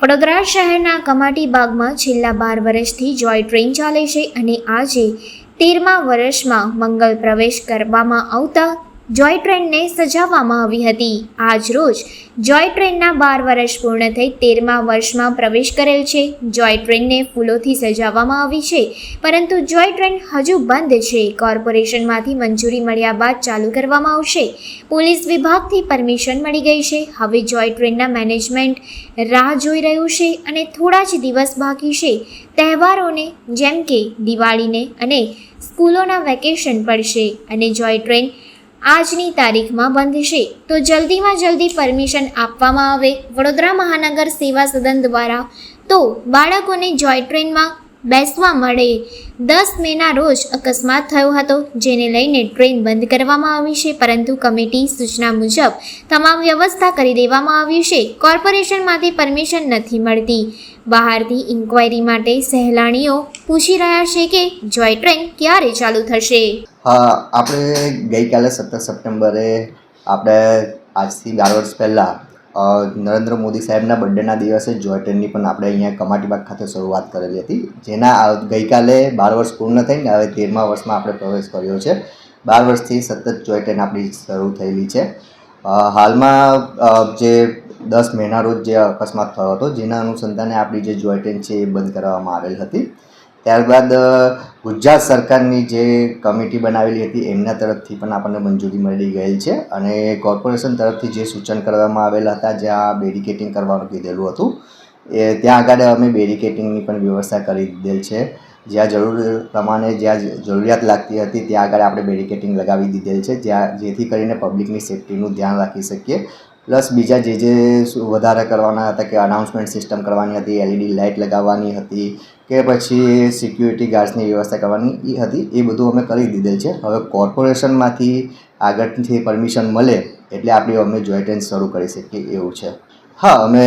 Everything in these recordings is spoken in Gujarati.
વડોદરા શહેરના કમાટી બાગમાં છેલ્લા બાર વર્ષથી જોય ટ્રેન ચાલે છે અને આજે તેરમા વર્ષમાં મંગલ પ્રવેશ કરવામાં આવતા જોય ટ્રેનને સજાવવામાં આવી હતી. આજ રોજ જોય ટ્રેનના બાર વર્ષ પૂર્ણ થઈ તેરમા વર્ષમાં પ્રવેશ કરેલ છે. જોય ટ્રેનને ફૂલોથી સજાવવામાં આવી છે, પરંતુ જોય ટ્રેન હજુ બંધ છે. કોર્પોરેશનમાંથી મંજૂરી મળ્યા બાદ ચાલુ કરવામાં આવશે. પોલીસ વિભાગથી પરમિશન મળી ગઈ છે. હવે જોય ટ્રેનના મેનેજમેન્ટ રાહ જોઈ રહ્યું છે અને થોડા જ દિવસ બાકી છે. તહેવારોને જેમ કે દિવાળીને અને સ્કૂલોના વેકેશન પડશે અને જોય ટ્રેન આજની તારીખમાં બંધ છે. તો જલ્દીમાં જલ્દી પરમિશન આપવામાં આવે. વડોદરા મહાનગર સેવા સદન દ્વારા. તો બાળકોને જોય ટ્રેનમાં બેસવા મળે. દસ મેના રોજ અકસ્માત થયો હતો, જેને લઈને ટ્રેન બંધ કરવામાં આવી છે, પરંતુ કમિટી સૂચના મુજબ તમામ વ્યવસ્થા કરી દેવામાં આવી છે. કોર્પોરેશનમાંથી પરમિશન નથી મળતી. બહારથી ઇન્ક્વાયરી માટે સહેલાણીઓ પૂછી રહ્યા છે કે, જોય ટ્રેન ક્યારે ચાલુ થશે? હા, આપણે ગઈકાલે સત્તર સપ્ટેમ્બરે આપણે આજથી બાર વર્ષ પહેલાં નરેન્દ્ર મોદી સાહેબના બર્થડેના દિવસે જોય ટ્રેનની પણ આપણે અહીંયા કમાટીબાગ ખાતે શરૂઆત કરેલી હતી. જેના ગઈકાલે બાર વર્ષ પૂર્ણ થઈને હવે તેરમા વર્ષમાં આપણે પ્રવેશ કર્યો છે. બાર વર્ષથી સતત જોય ટ્રેન આપણી શરૂ થયેલી છે. હાલમાં જે દસ મહિના રોજ જે અકસ્માત થયો હતો, જેના અનુસંધાને આપણી જે જોય ટ્રેન છે એ બંધ કરવામાં આવેલ હતી. ત્યારબાદ ગુજરાત સરકારની જે કમિટી બનાવેલી હતી, એમના તરફથી પણ આપણને મંજૂરી મળી ગયેલ છે. અને કોર્પોરેશન તરફથી જે સૂચન કરવામાં આવેલા હતા જ્યાં બેરિકેટિંગ કરવાનું કીધેલું હતું, એ ત્યાં આગળ અમે બેરિકેટિંગની પણ વ્યવસ્થા કરી દીધેલ છે. જ્યાં જરૂર પ્રમાણે જ્યાં જરૂરિયાત લાગતી હતી, ત્યાં આગળ આપણે બેરિકેટિંગ લગાવી દીધેલ છે. જ્યાં જેથી કરીને પબ્લિકની સેફટીનું ધ્યાન રાખી શકીએ. પ્લસ બીજા જે જે વધારે કરવાના હતા કે અનાઉન્સમેન્ટ સિસ્ટમ કરવાની હતી એલઈડી લાઇટ લગાવવાની હતી કે પછી સિક્યુરિટી ગાર્ડ્સની વ્યવસ્થા કરવાની એ હતી, એ બધું અમે કરી દીધેલ છે. હવે કોર્પોરેશનમાંથી આગળથી પરમિશન મળે એટલે આપણી અમે ટ્રેન શરૂ કરી શકીએ એવું છે. હા, અમે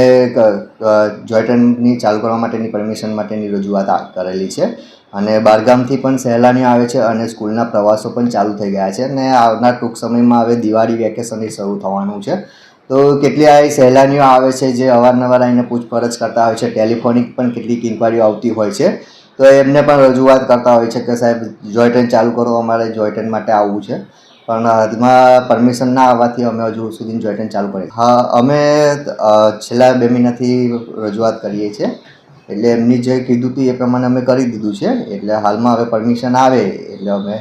જોય ટ્રેનની ચાલુ કરવા માટેની પરમિશન માટેની રજૂઆત કરેલી છે અને બહારગામથી પણ સહેલાણીઓ આવે છે અને સ્કૂલના પ્રવાસો પણ ચાલુ થઈ ગયા છે અને આવનાર ટૂંક સમયમાં હવે દિવાળી વેકેશન શરૂ થવાનું છે. તો કેટલી સહેલાણીઓ આવે છે જે અવારનવાર આવીને પૂછપરછ કરતા હોય છે, ટેલિફોનિક પણ કેટલીક ઇન્કવાયરીઓ આવતી હોય છે. તો એમને પણ રજૂઆત કરતા હોય છે કે સાહેબ જોય ટ્રેન ચાલુ કરો, અમારે જોય ટ્રેન માટે આવવું છે. પણ હદમાં પરમિશન ના આવવાથી અમે હજુ સુધી જોય ટ્રેન ચાલુ કરી હા, અમે છેલ્લા બે મહિનાથી રજૂઆત કરીએ છીએ. એટલે એમની જે કીધું હતું એ પ્રમાણે અમે કરી દીધું છે. એટલે હાલમાં હવે પરમિશન આવે, એટલે અમે